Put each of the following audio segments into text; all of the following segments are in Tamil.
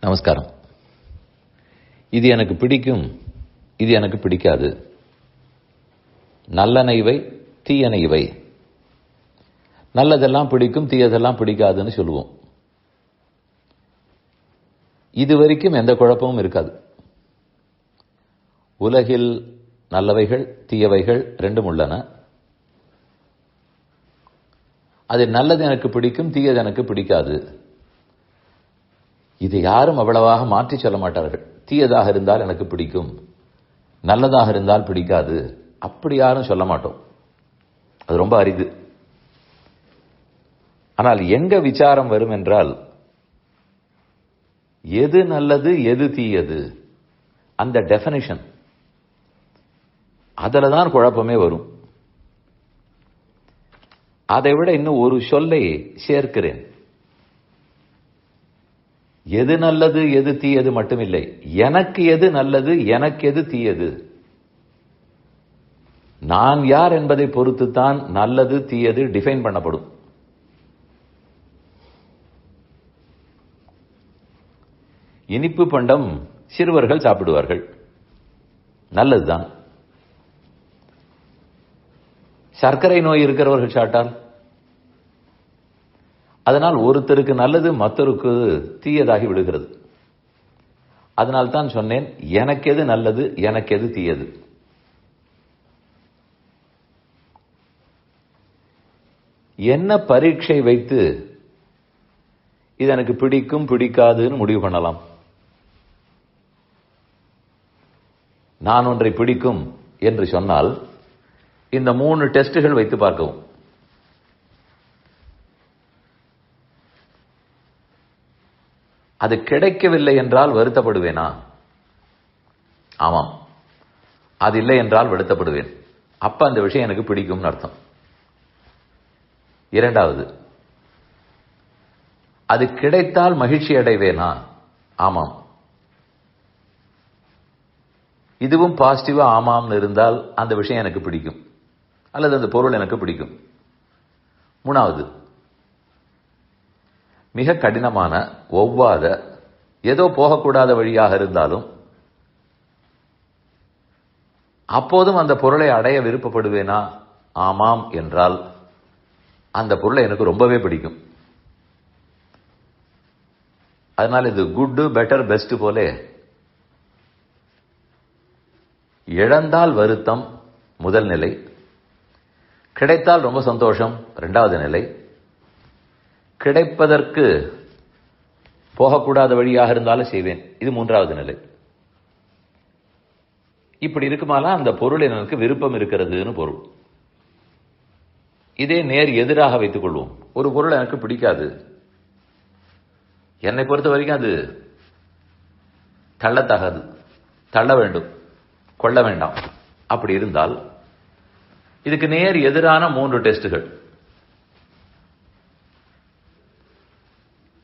நமஸ்காரம். இது எனக்கு பிடிக்கும் இது எனக்கு பிடிக்காது. நல்லன இவை தீயன இவை நல்லதெல்லாம் பிடிக்கும் தீயதெல்லாம் பிடிக்காதுன்னு சொல்லுவோம். இது வரைக்கும் எந்த குழப்பமும் இருக்காது. உலகில் நல்லவைகள் தீயவைகள் ரெண்டும் உள்ளன. அது நல்லது எனக்கு பிடிக்கும் தீயது எனக்கு பிடிக்காது. இது யாரும் அவ்வளவாக மாற்றி சொல்ல மாட்டார்கள். தீயதாக இருந்தால் எனக்கு பிடிக்கும். நல்லதாக இருந்தால் பிடிக்காது. அப்படி யாரும் சொல்ல மாட்டோம். அது ரொம்ப அரிது. ஆனால் எங்க விசாரம் வரும் என்றால் எது நல்லது எது தீயது அந்த டெஃபனிஷன் அதில் தான் குழப்பமே வரும். அதை விட இன்னும் ஒரு சொல்லை சேர்க்கிறேன். எது நல்லது எது தீயது மட்டுமில்லை. எனக்கு எது நல்லது எனக்கு எது தீயது? நான் யார் என்பதை பொறுத்து தான் நல்லது தீயது டிஃபைன் பண்ணப்படும். இனிப்பு பண்டம் சிறுவர்கள் சாப்பிடுவார்கள். நல்லதுதான். சர்க்கரை நோய் இருக்கிறவர்கள் சாப்பிட்டால்? அதனால் ஒருத்தருக்கு நல்லது மற்றொருக்கு தீயதாகி விடுகிறது. அதனால் தான் சொன்னேன் எனக்கு எது நல்லது எனக்கு எது தீயது? என்ன பரீட்சை வைத்து இது எனக்கு பிடிக்கும் பிடிக்காதுன்னு முடிவு பண்ணலாம். நான் ஒன்றை பிடிக்கும் என்று சொன்னால் இந்த மூணு டெஸ்டுகள் வைத்து பார்க்கவும். அது கிடைக்கவில்லை என்றால் வருத்தப்படுவேனா? ஆமாம். அது இல்லை என்றால் வருத்தப்படுவேன். அப்ப அந்த விஷயம் எனக்கு பிடிக்கும்னு அர்த்தம். இரண்டாவது அது கிடைத்தால் மகிழ்ச்சி அடைவேனா? ஆமாம். இதுவும் பாசிட்டிவா ஆமாம்னு இருந்தால் அந்த விஷயம் எனக்கு பிடிக்கும். அல்லது அந்த பொருள் எனக்கு பிடிக்கும். மூணாவது மிக கடினமான ஒவ்வாத ஏதோ போகக்கூடாத வழியாக இருந்தாலும் அப்போதும் அந்த பொருளை அடைய விருப்பப்படுவேனா? ஆமாம் என்றால் அந்த பொருளை எனக்கு ரொம்பவே பிடிக்கும். அதனால் இது குட்டு பெட்டர் பெஸ்ட் போலே இழந்தால் வருத்தம் முதல் நிலை கிடைத்தால் ரொம்ப சந்தோஷம் இரண்டாவது நிலை கிடைப்பதற்கு போகக்கூடாத வழியாக இருந்தாலும் செய்வேன். இது மூன்றாவது நிலை. இப்படி இருக்குமாலாம் அந்த பொருள் எனக்கு விருப்பம் இருக்கிறதுன்னு பொருள். இதே நேர் எதிராக வைத்துக் கொள்வோம். ஒரு பொருள் எனக்கு பிடிக்காது. என்னை பொறுத்த வரைக்கும் அது தள்ளத்தகாது. தள்ள வேண்டும். கொள்ள வேண்டாம். அப்படி இருந்தால் இதுக்கு நேர் எதிரான மூன்று டெஸ்டுகள்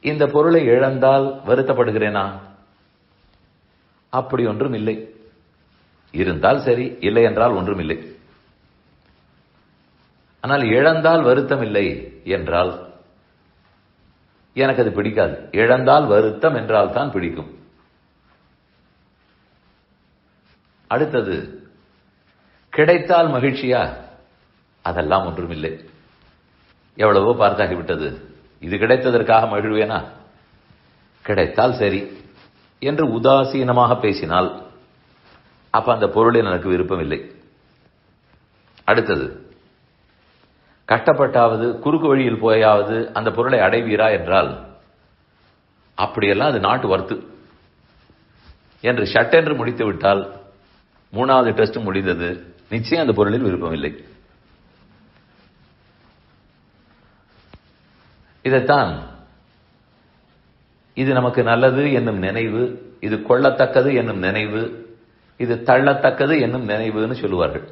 இந்த பொருளை இழந்தால் வருத்தப்படுகிறேனா? அப்படி ஒன்றும் இல்லை. இருந்தால் சரி இல்லை என்றால் ஒன்றும் இல்லை. ஆனால் இழந்தால் வருத்தம் இல்லை என்றால் எனக்கு அது பிடிக்காது. இழந்தால் வருத்தம் என்றால் தான் பிடிக்கும். அடுத்தது கிடைத்தால் மகிழ்ச்சியா? அதெல்லாம் ஒன்றுமில்லை எவ்வளவோ பார்த்தாகிவிட்டது. இது கிடைத்ததற்காக மகிழ்வேனா? கிடைத்தால் சரி. என்று உதாசீனமாக பேசினால் அப்ப அந்த பொருளில் எனக்கு விருப்பம் இல்லை அடுத்தது கஷ்டப்பட்டாவது குறுக்கு வழியில் போயாவது அந்த பொருளை அடைவீரா என்றால் அப்படியெல்லாம் அது நாட்டு வர்த்து என்று ஷட்டென்று முடித்து விட்டால் மூணாவது டெஸ்ட் முடிந்தது நிச்சயம் அந்த பொருளில் விருப்பம் இதைத்தான் இது நமக்கு நல்லது என்னும் நினைவு இது கொள்ளத்தக்கது என்னும் நினைவு இது தள்ளத்தக்கது என்னும் நினைவுன்னு சொல்லுவார்கள்.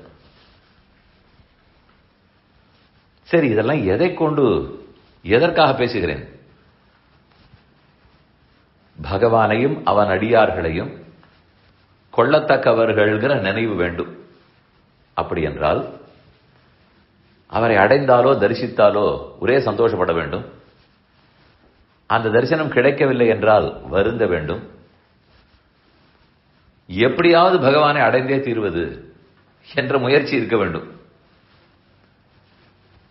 சரி இதெல்லாம் எதை கொண்டு எதற்காக பேசுகிறேன்? பகவானையும் அவன் அடியார்களையும் கொள்ளத்தக்கவர்கள்கிற நினைவு வேண்டும். அப்படி என்றால் அவரை அடைந்தாலோ தரிசித்தாலோ ஒரே சந்தோஷப்பட வேண்டும். அந்த தரிசனம் கிடைக்கவில்லை என்றால் வருந்த வேண்டும். எப்படியாவது பகவானை அடைந்தே தீர்வது என்ற முயற்சி இருக்க வேண்டும்.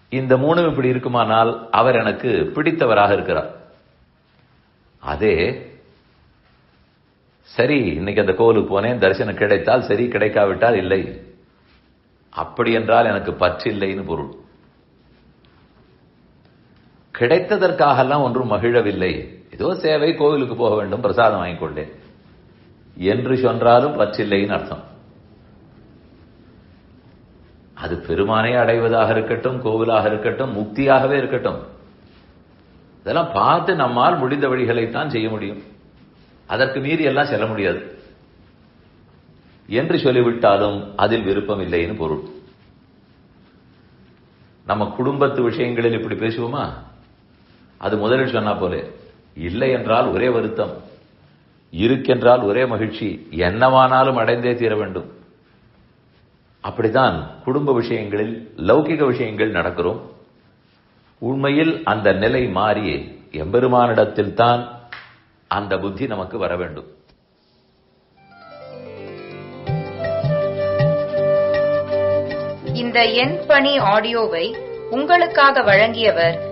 இந்த மூணும் இப்படி இருக்குமானால் அவர் எனக்கு பிடித்தவராக இருக்கிறார். அதே சரி இன்னைக்கு அந்த கோவிலுக்கு போனேன் தரிசனம் கிடைத்தால் சரி கிடைக்காவிட்டால் இல்லை. அப்படி என்றால் எனக்கு பற்றில்லைன்னு பொருள். கிடைத்ததற்காகலாம் ஒன்றும் மகிழவில்லை. ஏதோ சேவை கோவிலுக்கு போக வேண்டும் பிரசாதம் வாங்கிக் கொண்டேன் என்று சொன்றாலும் பற்றில்லைன்னு அர்த்தம். அது பெருமானை அடைவதாக இருக்கட்டும் கோவிலாக இருக்கட்டும் முக்தியாகவே இருக்கட்டும். இதெல்லாம் பார்த்து நம்மால் முடிந்த வழிகளைத்தான் செய்ய முடியும். அதற்கு மீறி எல்லாம் செல்ல முடியாது. என்று சொல்லிவிட்டாலும் அதில் விருப்பம் இல்லைன்னு பொருள். நம்ம குடும்பத்து விஷயங்களில் இப்படி பேசுவோமா? அது முதலில் சொன்னா போலே. இல்லை என்றால் ஒரே வருத்தம். இருக்கென்றால் ஒரே மகிழ்ச்சி. என்னவானாலும் அடைந்தே தீர வேண்டும். அப்படித்தான் குடும்ப விஷயங்களில் லௌகிக விஷயங்கள் நடக்கிறோம். உண்மையில் அந்த நிலை மாறி எம்பெருமானிடத்தில் தான் அந்த புத்தி நமக்கு வர வேண்டும். இந்த என் பணி ஆடியோவை உங்களுக்காக வழங்கியவர்